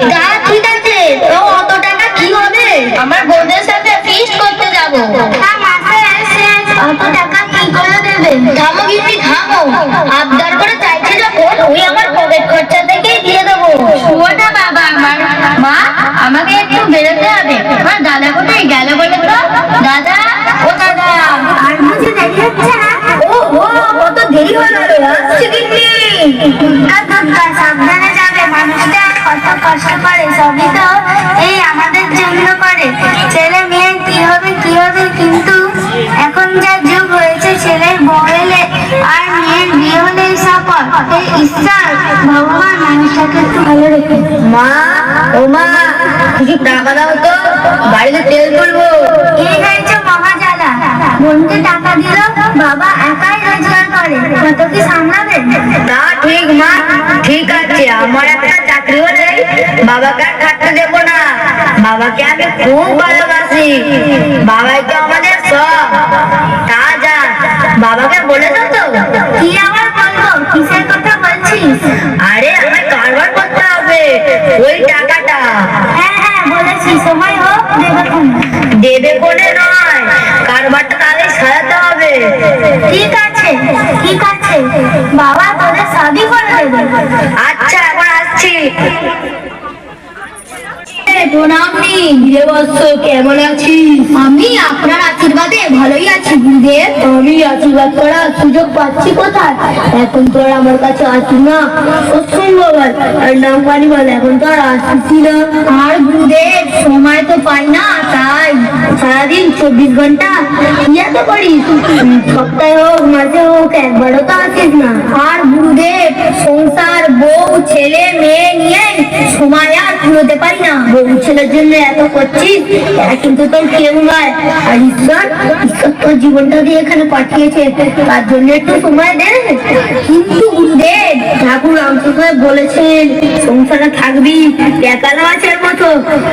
দিতে ঠিক আছে তো অত টাকা কি হবে? আমার বোনের সাথে ফিস্ট করতে যাব। অত টাকা কি করে দেবে? থামো গিন্নি থামো। আবদার করে চাইছে যখন ওই আমার পকেট খরচা থেকেই দিয়ে দেবো। ওটা বাবা আমার। মা আমাকে একটু বেরোতে হবে। মা দাদা কোথায় গেল বলে তো? দাদা ও দাদা। আর বুঝে না? ও ও কত দেরি হলো। আসছে গিন্নি। সাবধানে যাবে মানুষটা কত কষ্ট করে সবই তো এই আমাদের জন্য করে। ছেলে মেয়ে কি হবে কি হবে কিন্তু এখন যা যুগ হয়েছে ছেলের বউ এলে আর মেয়ের বিয়ে হলেই সফল এই ঈশ্বর ভগবান মানুষটাকে একটু ভালো রেখে মা ও মা কিছু টাকা দাও তো বাড়িতে তেল তুলবো। এই হয়েছে মহাজালা বোনকে টাকা দিল বাবা একাই রোজগার করে। কত কি সামলাবে? তা ঠিক মা ঠিক আছে আমার একটা চাকরি হলে বাবাকে আর থাকতে দেবো না। বাবাকে আমি খুব ভালোবাসি। বাবাই তো আমাদের সব। তা যা বাবাকে বলে দাও তো। কি আবার বলব? কিসের কথা বলছিস? আরে আমার কারবার করতে হবে ওই টাকাটা। হ্যাঁ হ্যাঁ বলেছি সময় হোক দেবে নয় কারবারটা তাহলে সাজাতে হবে ঠিক আছে ঠিক আছে। বাবা তোদের সবই করে দেবে। আচ্ছা এখন আসছি। প্রণাম নিন দেবস্ব কেমন আছিস? আমি আপনার আশীর্বাদে ভালোই আছি গুরুদেব। আমি আশীর্বাদ করার সুযোগ পাচ্ছি কোথায়? এখন তো আর আমার কাছে আসিস না। অসুন বাবা আর নাম পানি বল এখন তো আর আসিস না। আর গুরুদেব সময় তো পাই না তাই সারাদিন চব্বিশ ঘণ্টা কি এত করিস সপ্তাহে হোক মাসে হোক একবারও তো আসিস না। আর গুরুদেব সংসার বউ ছেলে মেয়ে নিয়ে সময় আর কুলোতে পারি না। ছেলের জন্য এত করছিস? কিন্তু তোর কেউ নয়। আর ঈশ্বর ঈশ্বর তোর জীবনটা দিয়ে এখানে পাঠিয়েছে তার জন্য একটু সময় দে। কিন্তু গুরুদেব ঠাকুর রামচন্দ্র বলেছেন, সংসারে থাকবি একা মাছের মতো,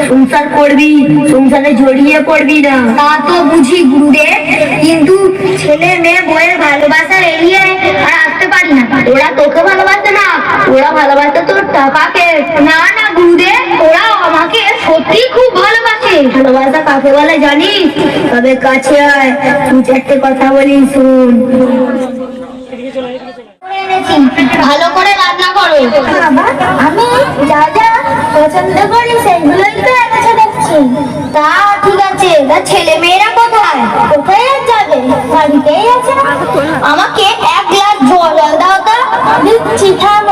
সংসার করবি, সংসারে জড়িয়ে পড়বি না। তা তো বুঝি গুরুদেব, কিন্তু ছেলে মেয়ে বইয়ের ভালোবাসা এড়িয়ে আর আসতে পারি না। ওরা তোকে ভালোবাসে ওরা ভালোবাসে তোর টাকাকে না না, গুরুদেব, ওরা আমাকে সত্যি খুব ভালোবাসে। ভালোবাসা কাকে বলে জানিস? তবে কাছে আয় তুই চারটে কথা বলি, শুন। ভালো করে রান্না করো। আমি যা যা পছন্দ করি সেগুলোই তো এনেছে দেখছি তা ঠিক আছে, তা ছেলে মেয়েরা কোথায়? কোথায় আর যাবে? বাড়িতেই আছে? আমাকে এক গ্লাস জল দাও তো। দিচ্ছি থামো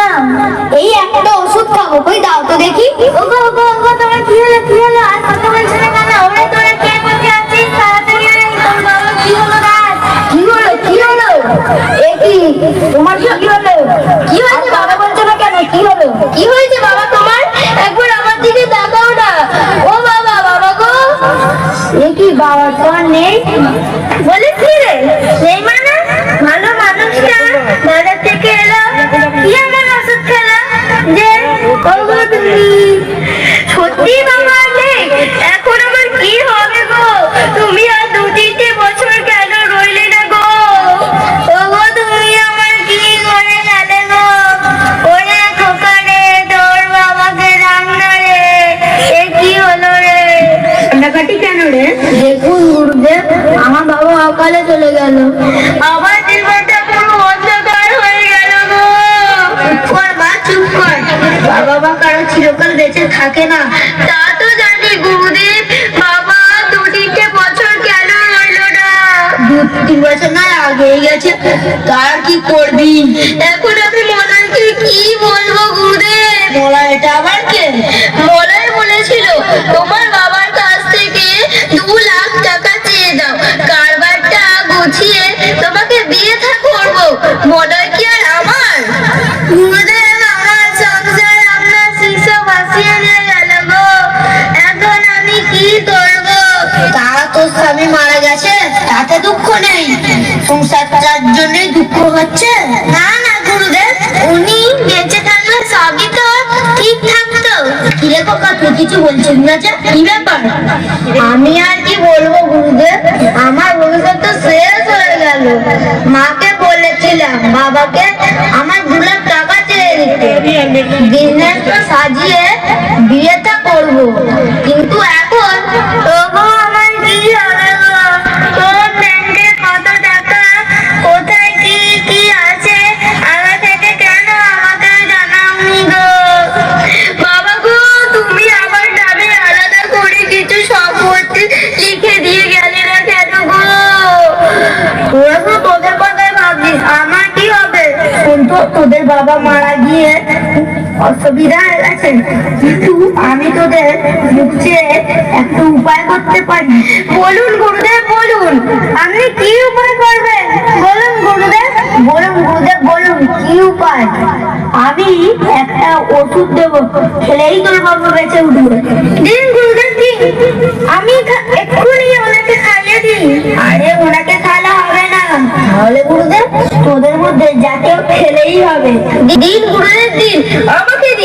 নাম এই একটা ওষুধ খাব কই দাও তো দেখি। ওগো ওগো তোমার কি হলো কি হলো? আর কথা বলছো না কেন? ওরে বাবা বলছো না কেন? কি হলো? কি হয়েছে, বাবা তোমার? একবার আমার দিকে তাকাও না। ও বাবা বাবা গো। এ কি, বাবা তোমার নেই? বলে রে, নেই মানে? ভালো মানুষটা বাজার থেকে এলো। কি এমন সত্যি বাবা কি করবি? এখন হচ্ছে না না, গুরুদেব, উনি বেঁচে থাকলে সবই তো ঠিক থাকতো। কিরে কাকা তুই কিছু বলছিস না যে? কি ব্যাপার? আমি আর কি বলব, গুরুদেব? আমার ভবিষ্যৎ তো শেষ হয়ে গেল। মাকে অসুবিধা গেছে কিন্তু আমি তোদের মুখে একটা উপায় করতে পারি। বলুন গুরুদেব, বলুন। আপনি কি উপায় করবেন? বলুন গুরুদেব বলুন গুরুদেব, বলুন, কি উপায়? আমি একটা ওষুধ দেব। খেলেই তোর বাবা বেঁচে উঠবে। দিন গুরুদেব, দিন। আমি এক্ষুনি ওনাকে খাইয়ে দিই। আরে, ওনাকে খাওয়ালে হবে না। তাহলে গুরুদেব, তোদের মধ্যে যাকে খেলেই হবে। দিন গুরুদেব, দিন।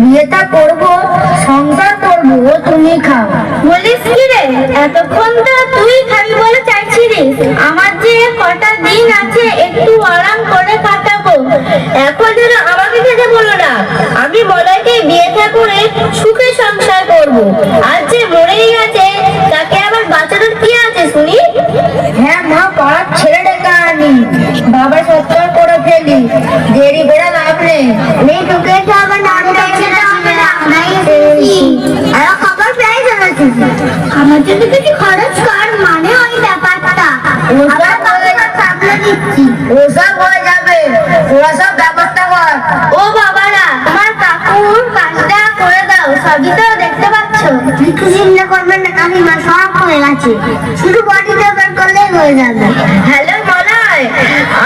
বিয়েটা করব, সংসার করব, ও তুমি খাও। বলিস কি রে? এতক্ষণ তো তুই খাবি বলে চাইছিলিস আমার যে কটা দিন আছে, একটু আরাম করে কাটাবো। এখন যেন আমাকে খেতে বলো না। আমি বলাইকে বিয়েটা করে সুখে সংসার করব। আর আমার কিছু খরচ কর মানে ওই ব্যাপারটা। ওসব হয়ে সামলে দিচ্ছি? ওসব হয়ে যাবে। ওরা সব ব্যবস্থা কর। ও বাবারা তোমার কাকুর কাজটা করে দাও সবই তো দেখতে পাচ্ছ। কিছু চিন্তা করবেন না কাকিমা সব হয়ে গেছে। শুধু বডিটা বের করলেই হয়ে যাবে। হ্যালো মলয়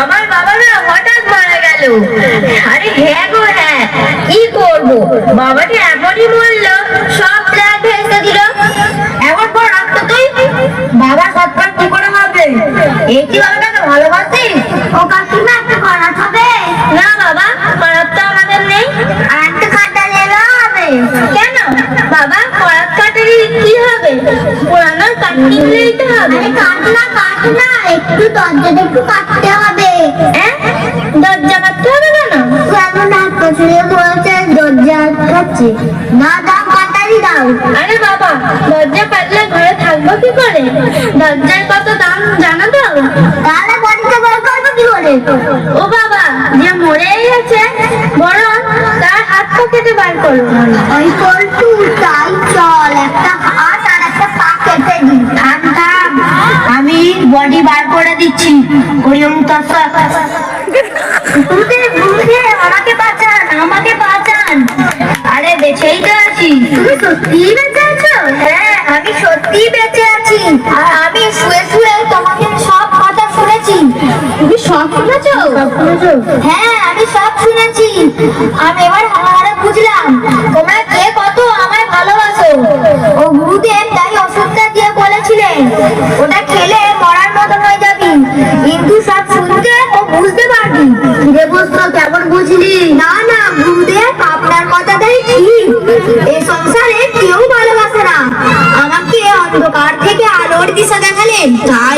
আমার বাবা না হঠাৎ মারা গেল। আরে হ্যাঁ গো হ্যাঁ। কি করব? বাবাটি এমনই বলল সব এই কি বাবাটাকে ভালোবাসিস ও কাকিমা একটা খরচ হবে না বাবা খরচ তো আমাদের নেই। আর একটা খাতা নিলেও হবে। কেন? বাবা খরচ কাটারি কি হবে? পুরানো কাঠ কিনলেই তো হবে। কাট না কাট না একটু দরজাটা একটু কাটতে হবে। দরজা কাটতে হবে কেন? এমন হাত বলছে দরজা কাটছে না দাম কাটারি দাও। আরে বাবা দরজা কাটলে থাকব কি করে? কত দাম জানো তাহলে বডিটা বের করব কি করে? ও বাবা যে মরেই গেছে বরং তার হাত পা কেটে বার করো। ওই পল্টু তাই চল একটা হাত আর একটা পা কেটে দি থাম থাম আমি বডি বার করে দিচ্ছি। তসক আমাকে বাঁচান আমাকে বাঁচান। আরে বেঁচেই তো আছি। তুমি সত্যিই বেঁচে আছো? হ্যাঁ আমি সত্যিই বেঁচে আর আমি শুয়ে শুয়ে তোমাকে সব কথা শুনেছি। তুমি সব শুনেছো? হ্যাঁ আমি সব শুনেছি। আমি এবার হারে বুঝলাম, তোমরা কে কত আমায় ভালোবাসো? ও গুরুদেব তাই ওষুধটা দিয়ে বলেছিলেন ওটা খেলে মরার মতন হয়ে যাবি। কিন্তু সব শুনতে ও বুঝতে পারবি। রে বস্তু কেমন বুঝলি? না না, গুরুদেব, আপনার কথাটাই ঠিক। dead.